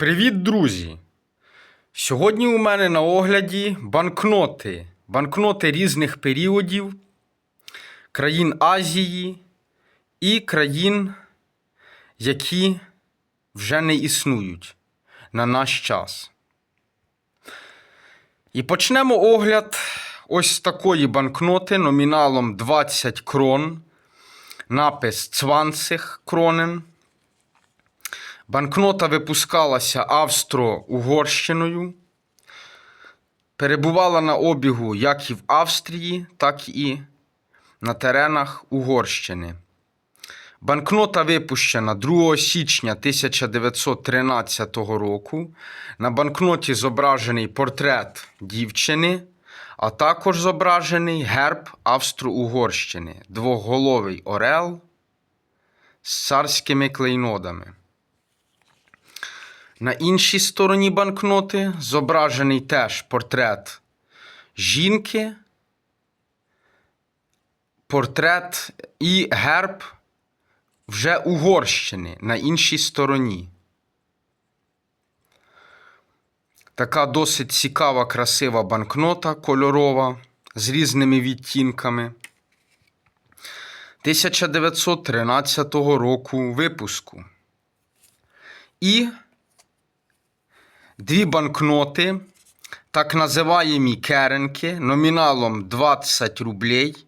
Привіт, друзі! Сьогодні у мене на огляді банкноти. Банкноти різних періодів, країн Азії і країн, які вже не існують на наш час. І почнемо огляд ось такої банкноти номіналом 20 крон. Напис 20 кронен. Банкнота випускалася Австро-Угорщиною, перебувала на обігу як і в Австрії, так і на теренах Угорщини. Банкнота випущена 2 січня 1913 року. На банкноті зображений портрет дівчини, а також зображений герб Австро-Угорщини, двоголовий орел з царськими клейнодами. На іншій стороні банкноти зображений теж портрет жінки, портрет і герб вже Угорщини на іншій стороні. Така досить цікава, красива банкнота кольорова з різними відтінками. 1913 року випуску. І дві банкноти, так називаємі керенки, номіналом 20 рублей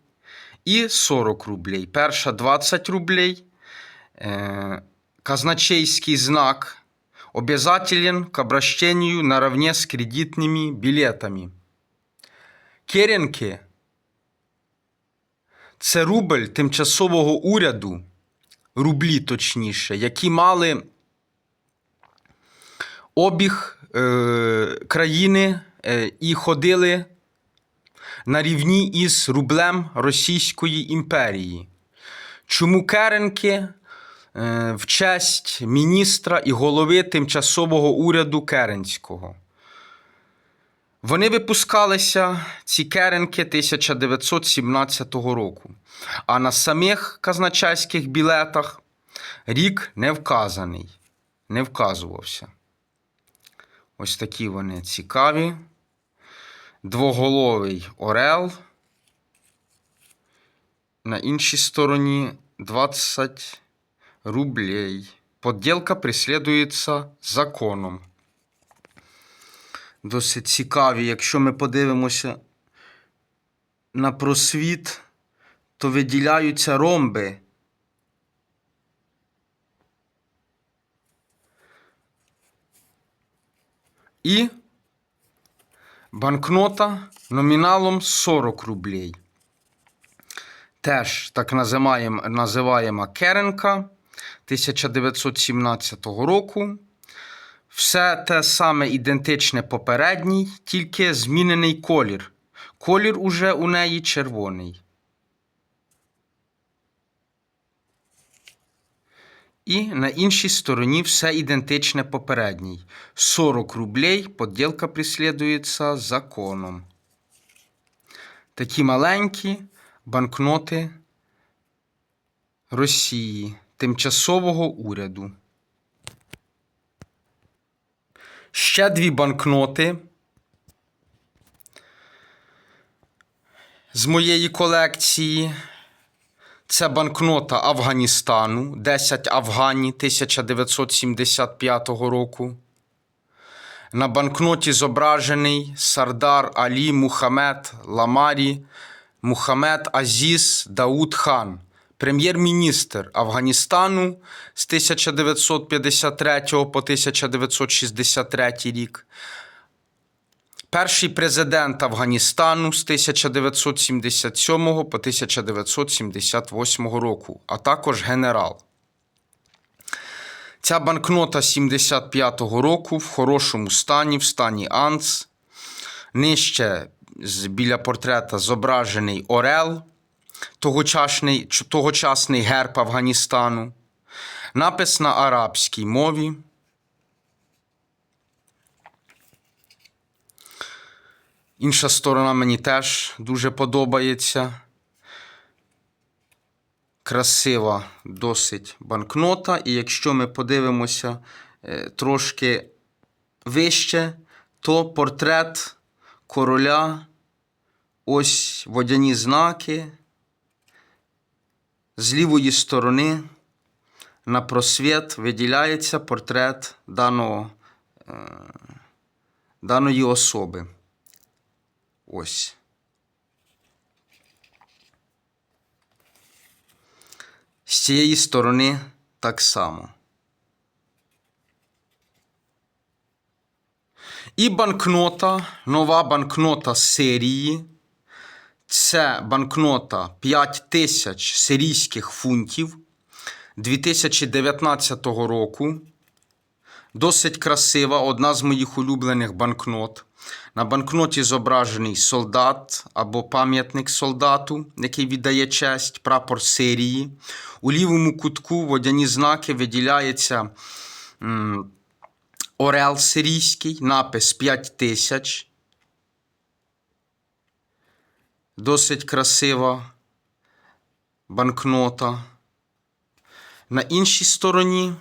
і 40 рублей. Перша 20 рублей. Е, казначейский знак обязателен к обращению наравне с кредитными билетами. Керенки – це рубль тимчасового уряду, рублі точніше, які мали обіг е, країни е, і ходили на рівні із рублем Російської імперії. Чому керенки е, в честь міністра і голови тимчасового уряду Керенського? Вони випускалися, ці керенки 1917 року, а на самих казначейських білетах рік не вказаний, не вказувався. Ось такі вони цікаві. Двоголовий орел. На іншій стороні 20 рублей. Подділка преслідується законом. Досить цікаві. Якщо ми подивимося на просвіт, то виділяються ромби. І банкнота номіналом 40 рублей. Теж так називаємо, називаємо Керенка 1917 року. Все те саме ідентичне попередній, тільки змінений колір. Колір уже у неї червоний. І на іншій стороні все ідентичне попередній. 40 рублей поділка преслідується законом. Такі маленькі банкноти Росії тимчасового уряду. Ще дві банкноти з моєї колекції. Це банкнота Афганістану 10 Афгані 1975 року. На банкноті зображений Сардар Алі Мухаммед Ламарі Мухаммед Азіз Дауд Хан, прем'єр-міністр Афганістану з 1953 по 1963 рік. Перший президент Афганістану з 1977 по 1978 року, а також генерал. Ця банкнота 75-го року в хорошому стані, в стані Анц. Нижче біля портрета зображений Орел, тогочасний, тогочасний герб Афганістану. Напис на арабській мові. Інша сторона мені теж дуже подобається. Красива досить банкнота. І якщо ми подивимося е, трошки вище, то портрет короля, ось водяні знаки. З лівої сторони на просвіт виділяється портрет даного, е, даної особи. Ось. З цієї сторони так само. І банкнота, нова банкнота серії. Це банкнота 5 тисяч сирійських фунтів 2019 року. Досить красива, одна з моїх улюблених банкнот. На банкноті зображений солдат або пам'ятник солдату, який віддає честь, прапор Сирії. У лівому кутку водяні знаки виділяється м, Орел сирійський, напис 5 тисяч. Досить красива банкнота. На іншій стороні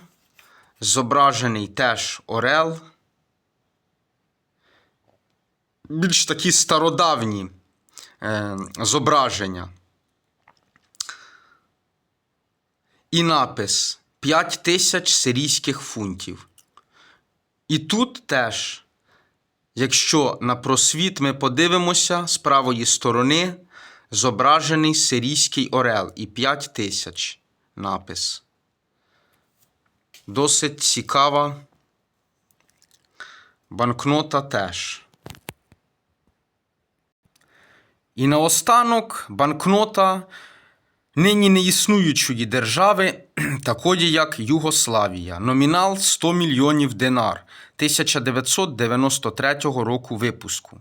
зображений теж Орел. Більш такі стародавні е, зображення. І напис 5 тисяч сирійських фунтів. І тут теж, якщо на просвіт ми подивимося з правої сторони, зображений сирійський орел і 5 тисяч напис. Досить цікава банкнота теж. І наостанок банкнота нині неіснуючої держави, такої як Югославія. Номінал 100 мільйонів динар 1993 року випуску.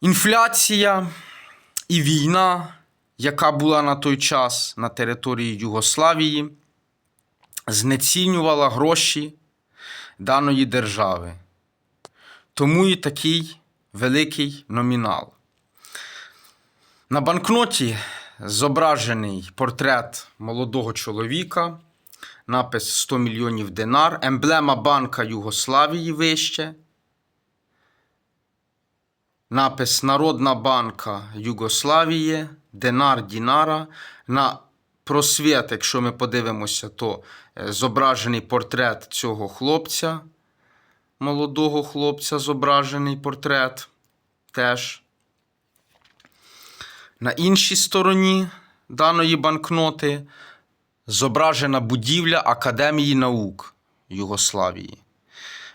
Інфляція і війна, яка була на той час на території Югославії, знецінювала гроші даної держави. Тому і такий великий номінал. На банкноті зображений портрет молодого чоловіка, напис 100 мільйонів динар, емблема Банка Югославії вище. Напис Народна банка Югославії, Динар Дінара. На просвіт, якщо ми подивимося, то е, зображений портрет цього хлопця. Молодого хлопця зображений портрет теж. На іншій стороні даної банкноти зображена будівля Академії наук Югославії.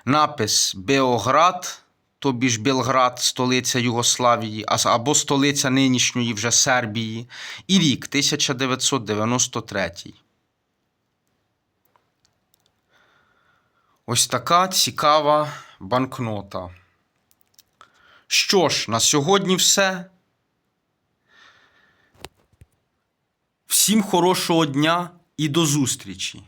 Напис Београд, тобі ж Белград, столиця Югославії, або столиця нинішньої вже Сербії, і рік 1993. Ось така цікава банкнота. Що ж, на сьогодні все. Всім хорошого дня і до зустрічі!